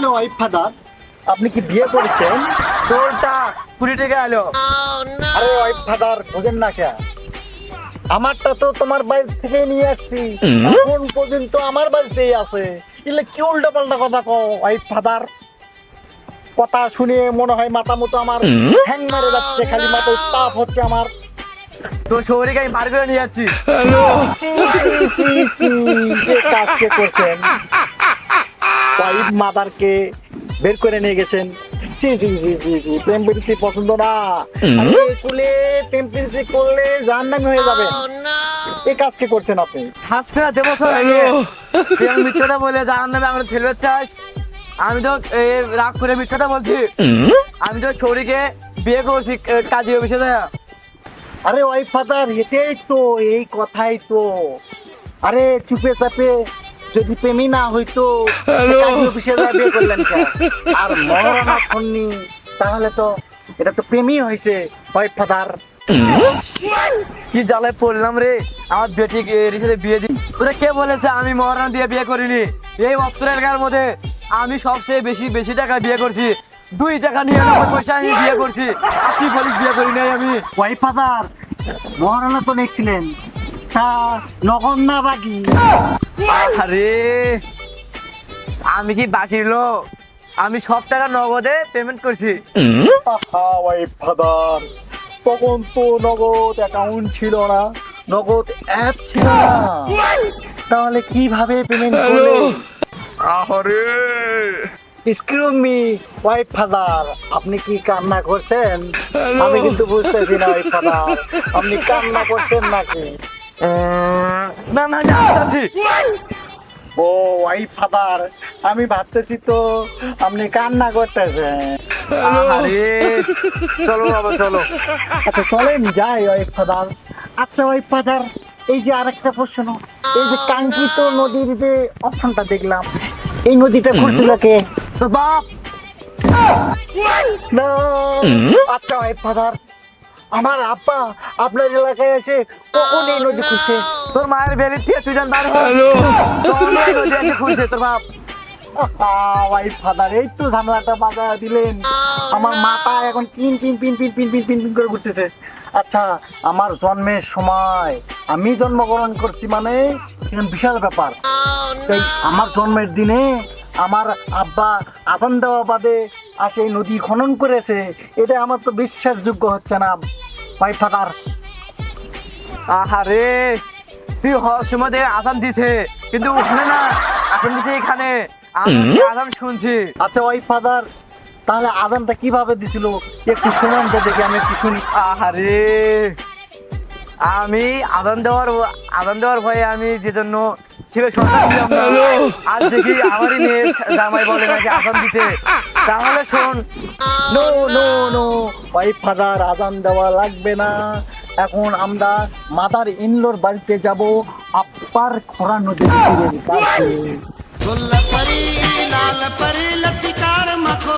Hello wife father আপনি কি বিয়ে করেছেন তোরটা কুড়ি টাকা এলো আরে ওয়াইফ ফাদার বোঝেন না কে আমারটা তো তোমার বাড়ি থেকে নিয়ে আসছি এখন পর্যন্ত আমার বাড়িতেই আছে এলে কি উল্টা পাল্টা কথা কও ওয়াইফ ফাদার কথা শুনে মনে হয় মাথা মতো আমার হ্যাং মেরে যাচ্ছে খালি মাথায় তাপ হচ্ছে আমার তোর শহরকে আমি বার করে নিয়ে যাচ্ছি চি, চি, চি, যে কাজ কে করছেন ওয়াইফ মাদারকে বের করে নিয়ে গেছেন। জি জি জি জি জি প্রেম প্রীতি পছন্দ না। কুলে প্রেম প্রীতি করলে জাহান্নামী হয়ে যাবে। এই কাজ কে করছেন আপনি? হাস ফেরা দেবো সব আমি মিথ্যাটা বলে আমরা ফেলবে চাস আমি তো রাগ করে মিথ্যাটা বলছি। আমি তো ছড়িকে বিয়ে করছি কাজী অফিসে আরে ওয়াইফ ফাদার এটাই তো এই কথাই তো। আরে চুপে চাপে যদি প্রেমই না হইতো অফিসে বিয়ে করলেন আর মহারণা ফন্নি তাহলে তো এটা তো প্রেমই হয়েছে ওয়াইফ ফাদার। কি জ্বালায় পড়লাম রে? আমার বেটি এর সাথে বিয়ে দি তোরা কে বলেছে আমি মহারানা দিয়ে বিয়ে করিনি? এই অত্তর এলাকার মধ্যে আমি সবচেয়ে বেশি বেশি টাকা বিয়ে করছি। দুই টাকা নিয়ে পয়সা আমি বিয়ে করছি। আর তুই বলিস বিয়ে করি নাই আমি। ওয়াইফ ফাদার মহারণা তো দেখছিলেন তা না বাকি আরে আমি কি বাকি লোক? আমি সব টাকা নগদে পেমেন্ট করছি। তখন তো নগদ অ্যাকাউন্ট ছিল না। নগদ অ্যাপ ছিল না। তাহলে কীভাবে পেমেন্ট করলেন আরে এক্সকিউজ মি ওয়াইফ ফাদার আপনি কি কান্না করছেন? আমি কিন্তু বুঝতেছি না ওয়াইফ ফাদার আপনি কান্না করছেন নাকি? না না না আসছি ও ওয়াইফ ফাদার আমি ভাবতেছি তো আপনি কান্না করতেছেন। আরে চলো বাবা চলো। আচ্ছা চলেন যাই ওয়াইফ ফাদার। আচ্ছা ওয়াইফ ফাদার এই যে আরেকটা প্রশ্ন এই যে কাঙ্ক্ষিত নদীর যে অপশনটা দেখলাম এই নদীটা ঘুরছিল কে? বাপ! না। আচ্ছা ওয়াইফ ফাদার আমার আব্বা আপনার এলাকায় এসে কখন এই নদী খুঁজছে? তোর মায়ের বেরিয়ে দিয়ে তুই জান বার হলো খুঁজছে তোর বাপ। ওয়াইফ ফাদার এই তো ঝামেলাটা বাজা দিলেন। আমার মাথা এখন pin pin pin pin pin pin pin pin করে ঘুরতেছে। আচ্ছা আমার জন্মের সময় আমি জন্মগ্রহণ করছি মানে বিশাল ব্যাপার। এই আমার জন্মের দিনে আমার আব্বা আদান দেওয়া বাদে আসে নদী খনন করেছে এটা আমার তো বিশ্বাসযোগ্য হচ্ছে না ওয়াইফ ফাদার। আহারে তুই হওয়ার সময় আসাম দিছে কিন্তু ওখানে না আসাম দিছে এখানে। আসাম শুনছি। আচ্ছা ওয়াইফ ফাদার তাহলে আদানটা কীভাবে দিছিল? একটু শুনুন তো দেখি আমি একটু শুনি। আহারে আমি আদান দেওয়ার আদান দেওয়ার ভয়ে আমি যে জন্য ছেলে সন্তান দিলাম না আজ দেখি আমারই মেয়ে জামাই বলে নাকি আসাম দিতে। তাহলে শোন। No no no wife father আজান দেওয়া লাগবে না। এখন আমরা মাদার ইনলোর বাড়িতে যাব আপার খরা নদীর পরি লাল পরি লতিকার মাখো